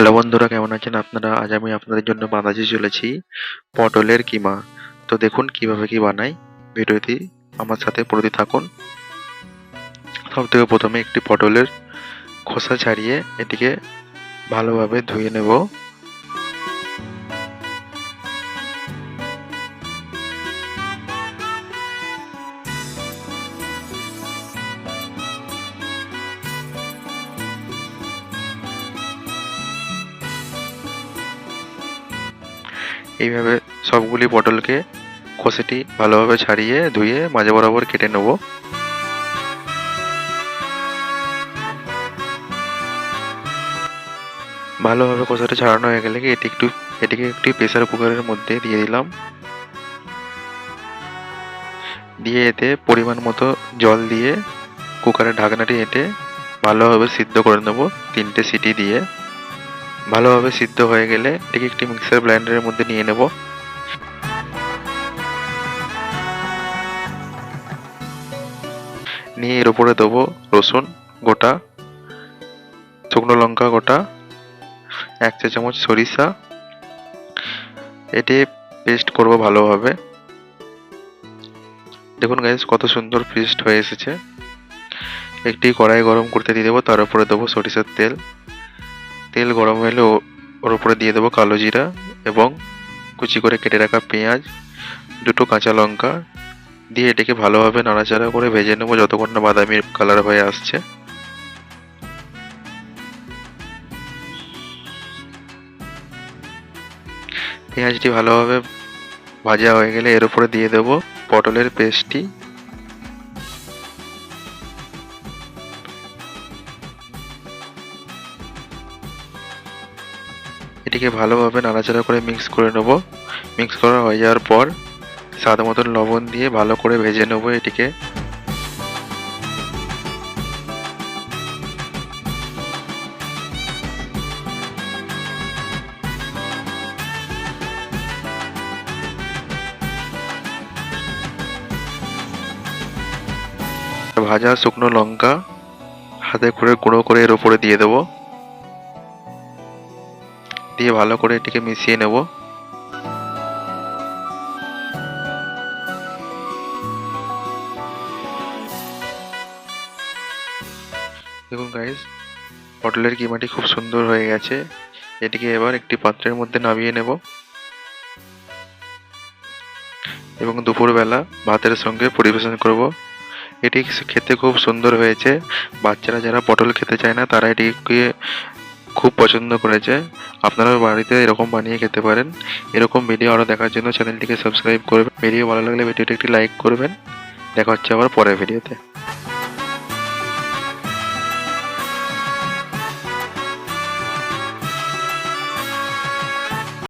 Hello বন্ধুরা, কেমন আছেন আপনারা? আজ আমি আপনাদের জন্য বানাতে চলেছি পটলের কিমা। তো দেখুন কীভাবে কি বানাই ভিডিওটি আমার সাথে প্রতি থাকুন। সব থেকে প্রথমে একটি পটলের খোসা ছাড়িয়ে এটিকে ভালোভাবে ধুয়ে নেব। এইভাবে সবগুলি পটলকে খোসাটি ভালোভাবে ছাড়িয়ে ধুয়ে মাঝে বরাবর কেটে নেব। ভালোভাবে খোসাটা ছাড়ানো হয়ে গেলে এটি একটু, এটিকে একটি প্রেসার কুকারের মধ্যে দিয়ে দিলাম। দিয়ে এতে পরিমাণ মতো জল দিয়ে কুকারের ঢাকনাটি এঁটে ভালোভাবে সিদ্ধ করে নেব তিনটে সিটি দিয়ে। ভালোভাবে সিদ্ধ হয়ে গেলে এটিকে একটি মিক্সার ব্লেন্ডারের মধ্যে নিয়ে নেব। নিয়ে এর উপরে দেবো রসুন গোটা, শুকনো লঙ্কা গোটা, এক চা চামচ সরিষা। এটি পেস্ট করব ভালোভাবে। দেখুন গাইজ কত সুন্দর পেস্ট হয়ে এসেছে। একটি কড়াই গরম করতে দিয়ে দেবো, তার উপরে দেবো সরিষার তেল। তেল গরম হলে ওর উপরে দিয়ে দেবো কালো জিরা এবং কুচি করে কেটে রাখা পেঁয়াজ, দুটো কাঁচা লঙ্কা, দিয়ে এটাকে ভালোভাবে নাড়াচাড়া করে ভেজে নেব যতক্ষণ না বাদামি কালার হয়ে আসছে। পেঁয়াজটি ভালোভাবে ভাজা হয়ে গেলে এর উপরে দিয়ে দেবো পটলের পেস্টটি। এটিকে ভালোভাবে নাড়াচাড়া করে মিক্স করে নেব। মিক্স করা হয়ে যাওয়ার পর স্বাদ মতন লবণ দিয়ে ভালো করে ভেজে নেব এটিকে। ভাজা শুকনো লঙ্কা হাতে করে গুঁড়ো করে এর উপরে দিয়ে দেবো। দিয়ে ভালো করে এটিকে মিশিয়ে নেব। দেখুন গাইস পটলের কিমাটি খুব সুন্দর হয়ে গেছে। এটিকে এবার একটি পাত্রের মধ্যে নামিয়ে নেব। এবং দুপুরবেলা ভাতের সঙ্গে পরিবেশন করব। এটি খেতে খুব সুন্দর হয়েছে। বাচ্চারা যারা পটল খেতে চায় না, তারা এটিকে খুব পছন্দ করেছে। আপনারাও বাড়িতে এরকম বানিয়ে খেতে পারেন। এরকম ভিডিও আরও দেখার জন্য চ্যানেলটিকে সাবস্ক্রাইব করবেন। ভিডিও ভালো লাগলে ভিডিওটি একটি লাইক করবেন। দেখা হচ্ছে আবার পরের ভিডিওতে